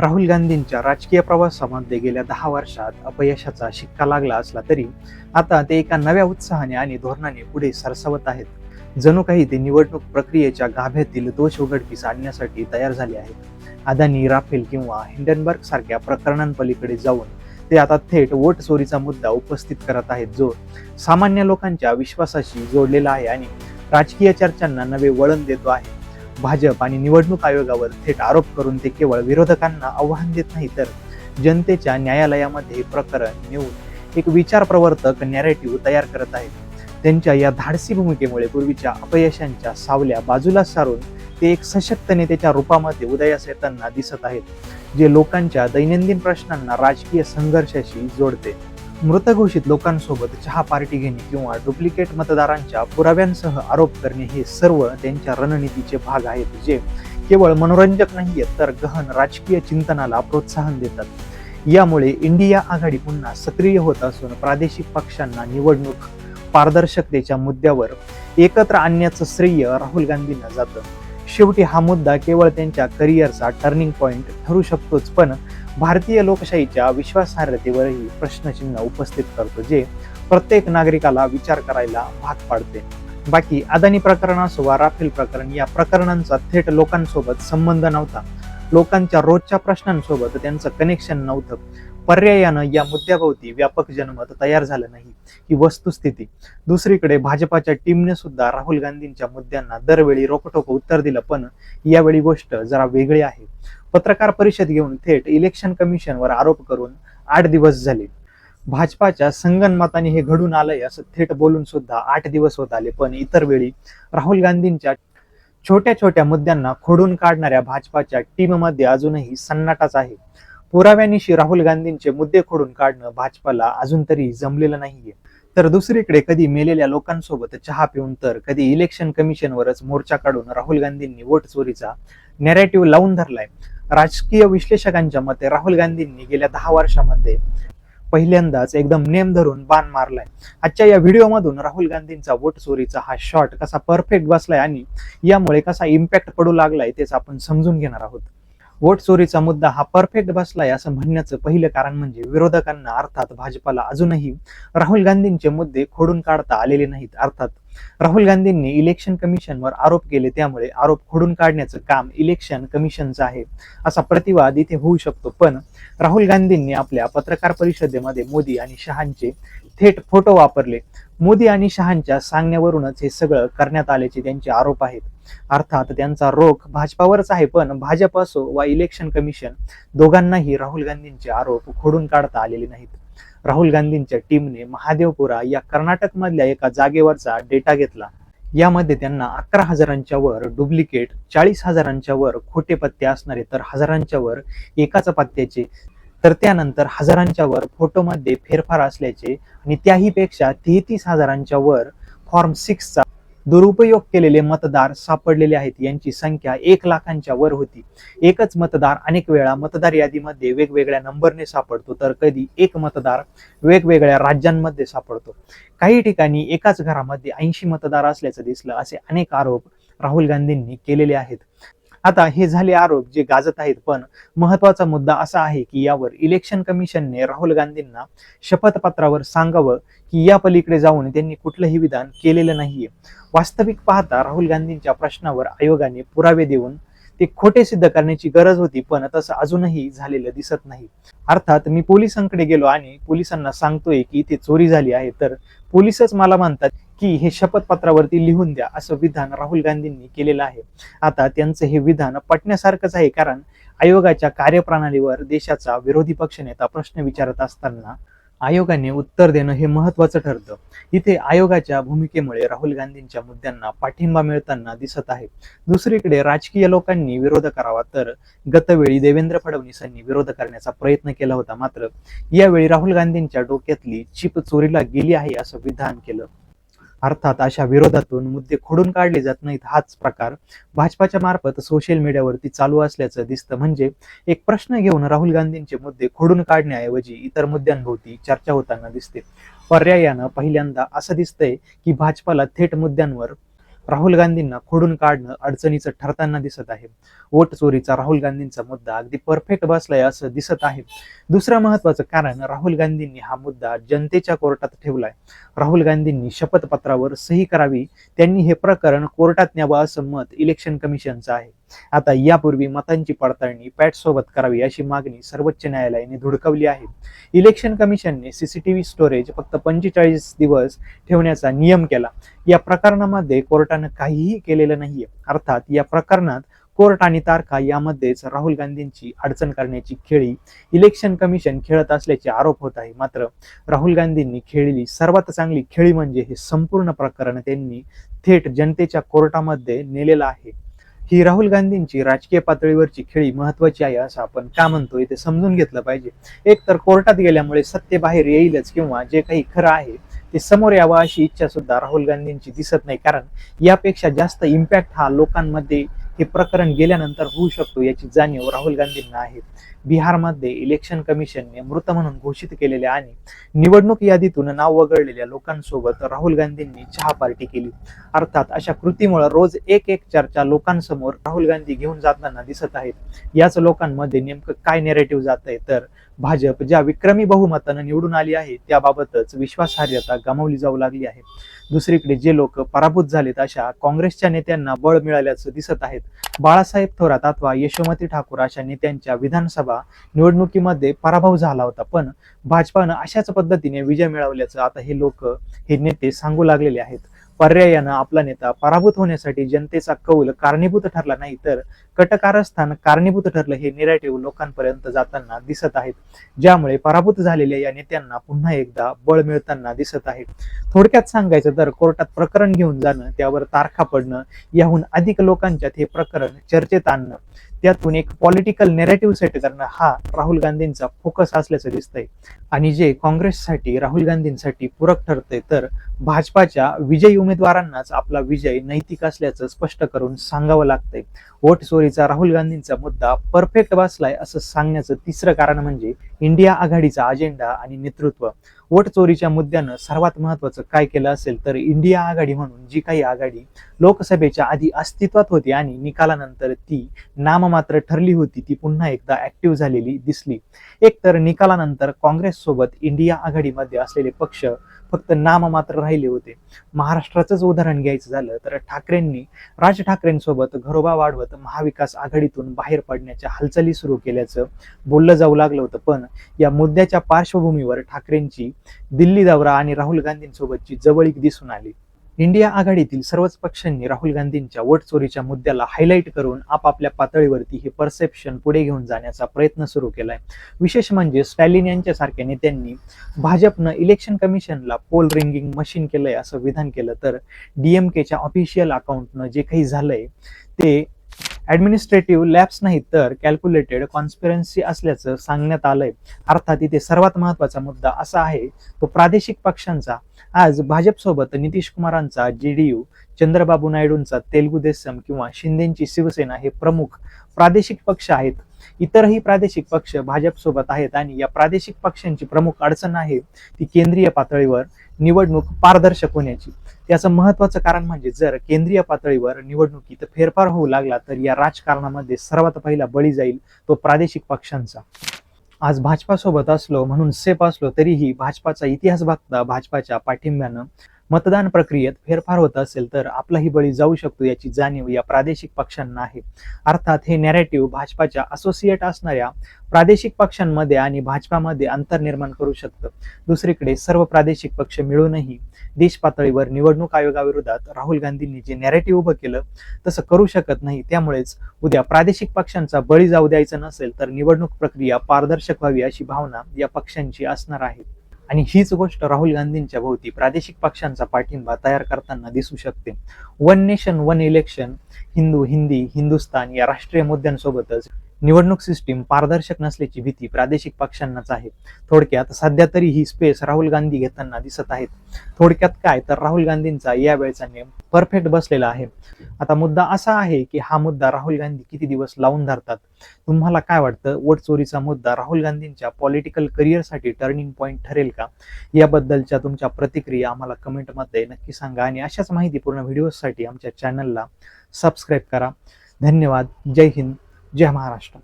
राहुल गांधींच्या राजकीय प्रवासामध्ये गेल्या दहा वर्षात अपयशाचा शिक्का लागला असला तरी आता ते एका नव्या उत्साहाने आणि धोरणाने पुढे सरसावत आहेत. जणू काही ते निवडणूक प्रक्रियेच्या गाभ्यातील दोष उघडकीस आणण्यासाठी तयार झाले आहेत. अदानी राफेल किंवा हिंडनबर्ग सारख्या प्रकरणांपलीकडे जाऊन ते आता थेट वोट चोरीचा मुद्दा उपस्थित करत आहेत जो सामान्य लोकांच्या विश्वासाशी जोडलेला आहे आणि राजकीय चर्चांना नवे वळण देतो आहे. भाजप आणि निवडणूक आयोगावर थेट आरोप करून ते केवळ विरोधकांना आव्हान देत नाही तर जनतेच्या न्यायालयामध्ये प्रकरण नेऊन एक विचार प्रवर्तक नॅरेटिव्ह तयार करत आहेत. त्यांच्या या धाडसी भूमिकेमुळे पूर्वीच्या अपयशांच्या सावल्या बाजूला सारून ते एक सशक्त नेत्याच्या रूपामध्ये उदयास येताना दिसत आहेत जे लोकांच्या दैनंदिन प्रश्नांना राजकीय संघर्षाशी जोडते. मृत घोषित लोकांसोबत चहा पार्टी घेणे किंवा डुप्लिकेट मतदारांच्या पुराव्यांसह आरोप करणे हे सर्व त्यांच्या रणनीतीचे भाग आहेत जे केवळ मनोरंजक नाहीयेत तर गहन राजकीय चिंतनाला प्रोत्साहन देतात. यामुळे इंडिया आघाडी पुन्हा सक्रिय होत असून प्रादेशिक पक्षांना निवडणूक पारदर्शकतेच्या मुद्द्यावर एकत्र आणण्याचं श्रेय राहुल गांधींना जातं. शेवटी हा मुद्दा केवळ त्यांच्या करिअरचा टर्निंग पॉईंट ठरू शकतोच पण भारतीय लोकशाहीच्या विश्वासार्हतेवरही प्रश्नचिन्ह उपस्थित करतो जे प्रत्येक नागरिकाला विचार करायला भाग पाडते. बाकी अदानी प्रकरण असो वा राफेल प्रकरण या प्रकरणांचा थेट लोकांसोबत संबंध नव्हता. लोकांच्या रोजच्या प्रश्नांसोबत त्यांचं कनेक्शन नव्हतं. पर्यायानं या मुद्द्याभोवती व्यापक जनमत तयार झालं नाही ही वस्तुस्थिती. दुसरीकडे भाजपाच्या टीमने सुद्धा राहुल गांधींच्या मुद्द्यांना दरवेळी रोखटोक उत्तर दिलं पण यावेळी गोष्ट जरा वेगळी आहे. पत्रकार परिषद घेऊन थेट इलेक्शन कमिशनवर आरोप करून आठ दिवस झाले. भाजपाच्या संगनमताने हे घडून आलंय असं थेट बोलून सुद्धा आठ दिवस होत आले पण इतर वेळी राहुल गांधींच्या छोट्या छोट्या मुद्द्यांना खोडून काढणाऱ्या भाजपाच्या टीममध्ये अजूनही सन्नाटाच आहे. पुराव्यानिशी राहुल गांधींचे मुद्दे खोडून काढणं भाजपाला अजून तरी जमलेलं नाहीये. तर दुसरीकडे कधी मेलेल्या लोकांसोबत चहा पिऊन तर कधी इलेक्शन कमिशनवरच मोर्चा काढून राहुल गांधींनी वोट चोरीचा नॅरेटिव्ह लावून धरलाय. राजकीय विश्लेषकांच्या मते राहुल गांधींनी गेल्या दहा वर्षामध्ये पहिल्यांदाच एकदम नेम धरून बाण मारलाय. आजच्या या व्हिडिओमधून राहुल गांधींचा वोट चोरीचा हा शॉट कसा परफेक्ट बसलाय आणि यामुळे कसा इम्पॅक्ट पडू लागलाय तेच आपण समजून घेणार आहोत. वोट चोरीचा मुद्दा हा परफेक्ट बसलाय असं म्हणण्याचं पहिलं कारण म्हणजे विरोधकांना अर्थात भाजपाला अजूनही राहुल गांधींचे मुद्दे खोडून काढता आलेले नाहीत. अर्थात राहुल गांधींनी इलेक्शन कमिशनवर आरोप केले त्यामुळे आरोप खोडून काढण्याचं काम इलेक्शन कमिशनचं आहे असा प्रतिवाद इथे होऊ शकतो. पण राहुल गांधींनी आपल्या पत्रकार परिषदेमध्ये मोदी आणि शहांचे थेट फोटो वापरले. मोदी आणि शहांच्या सांगण्यावरूनच हे सगळं करण्यात आल्याचे त्यांचे आरोप आहेत. अर्थात त्यांचा रोख भाजपावरच आहे पण भाजप असो वा इलेक्शन कमिशन दोघांनाही राहुल गांधींचे आरोप खोडून काढता आलेले नाहीत. राहुल गांधींच्या टीमने महादेवपुरा या कर्नाटक मधल्या एका जागेवरचा डेटा घेतला. यामध्ये त्यांना अकरा हजारांच्या वर डुप्लिकेट चाळीस हजारांच्या वर खोटे पत्ते असणारे तर हजारांच्या वर एकाच पत्त्याचे तर त्यानंतर हजारांच्या वर फोटोमध्ये फेरफार असल्याचे आणि त्याही पेक्षा तेहतीस हजारांच्या वर फॉर्म सिक्सचा दुरुपयोग केलेले मतदार सापडलेले आहेत. यांची संख्या एक लाखांच्या वर होती. एकच मतदार अनेक वेळा मतदार यादीमध्ये वेगवेगळ्या नंबरने सापडतो. तर कधी एक मतदार वेगवेगळ्या राज्यांमध्ये सापडतो. काही ठिकाणी एकाच घरामध्ये ऐंशी मतदार असल्याचं दिसलं असे अनेक आरोप राहुल गांधींनी केलेले आहेत. आता हे झाले आरोप जे गाजत आहेत पण महत्त्वाचा मुद्दा असा आहे की यावर इलेक्शन कमिशनने राहुल गांधींना शपथपत्रावर सांगावं की या पलीकडे जाऊन त्यांनी कुठलंही विधान केलेलं नाहीये. वास्तविक पाहता राहुल गांधींच्या प्रश्नावर आयोगाने पुरावे देऊन ते खोटे सिद्ध करण्याची गरज होती पण तसं अजूनही झालेलं दिसत नाही. अर्थात मी पोलिसांकडे गेलो आणि पोलिसांना सांगतोय की इथे चोरी झाली आहे तर पोलिसच मला म्हणतात की हे शपथपत्रावरती लिहून द्या असं विधान राहुल गांधींनी केलेलं आहे. आता त्यांचं हे विधान पटण्यासारखंच आहे कारण आयोगाच्या कार्यप्रणालीवर देशाचा विरोधी पक्षनेता प्रश्न विचारत असताना आयोगाने उत्तर देणं हे महत्वाचं ठरतं. इथे आयोगाच्या भूमिकेमुळे राहुल गांधींच्या मुद्द्यांना पाठिंबा मिळताना दिसत आहे. दुसरीकडे राजकीय लोकांनी विरोध करावा तर गतवेळी देवेंद्र फडणवीसांनी विरोध करण्याचा प्रयत्न केला होता मात्र यावेळी राहुल गांधींच्या डोक्यातली चिप चोरीला गेली आहे असं विधान केलं. अर्थात अशा विरोधातून मुद्दे खोडून काढले जात नाहीत हाच प्रकार. भाजपाच्या मार्फत सोशल मीडियावरती चालू असल्याचं दिसतं म्हणजे एक प्रश्न घेऊन राहुल गांधींचे मुद्दे खोडून काढण्याऐवजी इतर मुद्द्यांभोवती चर्चा होताना दिसते. पर्यायानं पहिल्यांदा असं दिसतंय की भाजपाला थेट मुद्द्यांवर राहुल गांधींना खोडून काढणं अडचणीचं ठरताना दिसत आहे. वोट चोरीचा राहुल गांधींचा मुद्दा अगदी परफेक्ट बसलाय असं दिसत आहे. दुसरं महत्वाचं कारण राहुल गांधींनी हा मुद्दा जनतेच्या कोर्टात ठेवलाय. राहुल गांधींनी शपथपत्रावर सही करावी त्यांनी हे प्रकरण कोर्टात न्यावं असं मत इलेक्शन कमिशनचं आहे. आता यापूर्वी मतांची पडताळणी पॅट सोबत करावी अशी मागणी सर्वोच्च न्यायालयाने धुडकावली आहे. इलेक्शन कमिशनने सीसीटीव्ही स्टोरेज फक्त पंचेचाळीस दिवस ठेवण्याचा नियम केला. या प्रकरणामध्ये कोर्टानं काहीही केलेलं नाहीये. अर्थात या प्रकरणात कोर्ट आणि तारखा यामध्येच राहुल गांधींची अडचण करण्याची खेळी इलेक्शन कमिशन खेळत असल्याचे आरोप होत आहे. मात्र राहुल गांधींनी खेळलेली सर्वात चांगली खेळी म्हणजे हे संपूर्ण प्रकरण त्यांनी थेट जनतेच्या कोर्टामध्ये नेलेलं आहे. ही राहुल गांधींची राजकीय पातळीवरची खेळी महत्वाची आहे असं आपण का म्हणतोय ते समजून घेतलं पाहिजे. एक तर कोर्टात गेल्यामुळे सत्य बाहेर येईलच किंवा जे काही खरं आहे ते समोर यावं अशी इच्छा सुद्धा राहुल गांधींची दिसत नाही. कारण यापेक्षा जास्त इम्पॅक्ट हा लोकांमध्ये हे प्रकरण गेल्यानंतर होऊ शकतो याची जाणीव राहुल गांधींना आहे. बिहारमध्ये इलेक्शन कमिशनने मृत म्हणून घोषित केलेल्या आणि निवडणूक यादीतून नाव वगळलेल्या लोकांसोबत राहुल गांधींनी चहा पार्टी केली. अर्थात अशा कृतीमुळे रोज एक एक चर्चा लोकांसमोर राहुल गांधी घेऊन जाताना दिसत आहेत. याच लोकांमध्ये नेमकं काय नेरेटिव्ह जात आहे तर भाजप ज्या विक्रमी बहुमतानं निवडून आली आहे त्याबाबतच विश्वासार्हता गमावली जाऊ लागली आहे. दुसरीकडे जे लोक पराभूत झालेत अशा काँग्रेसच्या नेत्यांना बळ मिळाल्याचं दिसत आहेत. बाळासाहेब थोरात अथवा यशोमती ठाकूर अशा नेत्यांच्या विधानसभा निवडणुकीमध्ये पराभव झाला होता. पण भाजपानं अशाच पद्धतीने विजय मिळवल्याचं आता हे लोक हे नेते सांगू लागलेले आहेत. पर्यायानं आपला नेता पराभूत होण्यासाठी जनतेचा कौल कारणीभूत ठरला नाही तर कटकारस्थान कारणीभूत ठरलं हे निराटिव्ह लोकांपर्यंत जाताना दिसत आहेत. ज्यामुळे पराभूत झालेल्या या नेत्यांना पुन्हा एकदा बळ मिळताना दिसत आहे. थोडक्यात सांगायचं तर कोर्टात प्रकरण घेऊन जाणं त्यावर तारखा पडणं याहून अधिक लोकांच्यात हे प्रकरण चर्चेत आणणं त्यातून एक पॉलिटिकल नेरेटिव्ह सेट करणं हा राहुल गांधींचा फोकस असल्याचं दिसतंय. आणि जे काँग्रेससाठी राहुल गांधींसाठी पूरक ठरतंय तर भाजपाच्या विजयी उमेदवारांनाच आपला विजय नैतिक असल्याचं स्पष्ट करून सांगावं लागतंय. वोट चोरीचा राहुल गांधींचा मुद्दा परफेक्ट बसलाय असं सांगण्याचं तिसरं कारण म्हणजे इंडिया आघाडीचा अजेंडा आणि नेतृत्व. वोट चोरीच्या मुद्द्यानं सर्वात महत्वाचं काय केलं असेल तर इंडिया आघाडी म्हणून जी काही आघाडी लोकसभेच्या आधी अस्तित्वात होती आणि निकालानंतर ती नाममात्र ठरली होती ती पुन्हा एकदा ऍक्टिव्ह झालेली दिसली. एक तर निकालानंतर काँग्रेस सोबत इंडिया आघाडीमध्ये असलेले पक्ष फक्त नाममात्र राहिले होते. महाराष्ट्राचंच उदाहरण घ्यायचं झालं तर ठाकरेंनी राज ठाकरेंसोबत घरोबा वाढवत महाविकास आघाडीतून बाहेर पडण्याच्या हालचाली सुरू केल्याचं बोललं जाऊ लागलं होतं. पण या मुद्द्याच्या पार्श्वभूमीवर ठाकरेंची दिल्ली दौरा आणि राहुल गांधींसोबतची जवळीक दिसून आली. इंडिया आघाडीतील सर्वच पक्षांनी राहुल गांधींच्या वोट चोरीच्या मुद्द्याला हायलाईट करून आपापल्या पातळीवरती हे परसेप्शन पुढे घेऊन जाण्याचा प्रयत्न सुरू केलाय. विशेष म्हणजे स्टॅलिन यांच्यासारख्या नेत्यांनी भाजपनं इलेक्शन कमिशनला पोल रिंगिंग मशीन केलंय असं विधान केलं तर डीएमकेच्या ऑफिशियल अकाउंटनं जे काही झालंय ते ऍडमिनिस्ट्रेटिव्ह लॅब्स नाही तर कॅल्क्युलेटेड कॉन्स्पिरन्सी असल्याचं सांगण्यात आलंय. अर्थात इथे सर्वात महत्त्वाचा मुद्दा असा आहे तो प्रादेशिक पक्षांचा. आज भाजपसोबत नितीश कुमारांचा जेडीयू चंद्रबाबू नायडूंचा तेलगू देसम किंवा शिंदेची शिवसेना हे प्रमुख प्रादेशिक पक्ष आहेत. इतरही प्रादेशिक पक्ष भाजपसोबत आहेत आणि या प्रादेशिक पक्षांची प्रमुख अडचण आहे ती केंद्रीय पातळीवर निवडणूक पारदर्शक होण्याची. त्याचं महत्वाचं कारण म्हणजे जर केंद्रीय पातळीवर निवडणुकीत फेरफार होऊ लागला तर या राजकारणामध्ये सर्वात पहिला बळी जाईल तो प्रादेशिक पक्षांचा. आज भाजपासोबत असलो म्हणून सेफ असलो तरीही भाजपाचा इतिहास बघता भाजपाच्या पाठिंब्यानं मतदान प्रक्रियेत फेरफार होत असेल तर आपलाही बळी जाऊ शकतो याची जाणीव या प्रादेशिक पक्षांना आहे. अर्थात हे नॅरेटिव्ह भाजपाच्या असोसिएट असणाऱ्या प्रादेशिक पक्षांमध्ये आणि भाजपामध्ये अंतर निर्माण करू शकतं. दुसरीकडे सर्व प्रादेशिक पक्ष मिळूनही देश पातळीवर निवडणूक आयोगाविरोधात राहुल गांधींनी जे नॅरेटिव्ह उभं केलं तसं करू शकत नाही. त्यामुळेच उद्या प्रादेशिक पक्षांचा बळी जाऊ द्यायचं नसेल तर निवडणूक प्रक्रिया पारदर्शक व्हावी अशी भावना या पक्षांची असणार आहे. आणि हीच गोष्ट राहुल गांधींच्या भोवती प्रादेशिक पक्षांचा पाठिंबा तयार करताना दिसू शकते. One nation one election Hindu Hindi Hindustan या राष्ट्रीय मुद्द्यांसोबतच निवडणूक सिस्टीम पारदर्शक नसल्याची भीती प्रादेशिक पक्षांनाच आहे. थोडक्यात सध्या तरी ही स्पेस राहुल गांधी घेताना दिसत आहेत. थोडक्यात काय? तर राहुल गांधींचा या वेळचा नेम परफेक्ट बसलेला आहे. आता मुद्दा असा आहे की हा मुद्दा राहुल गांधी किती दिवस लावून धरतात? तुम्हाला काय वाटतं? वोट चोरीचा मुद्दा राहुल गांधींच्या पॉलिटिकल करिअरसाठी टर्निंग पॉईंट ठरेल का? याबद्दलच्या तुमच्या प्रतिक्रिया आम्हाला कमेंटमध्ये नक्की सांगा आणि अशाच माहितीपूर्ण व्हिडिओसाठी आमच्या चॅनलला सबस्क्राईब करा. धन्यवाद. जय हिंद. जय महाराष्ट्र.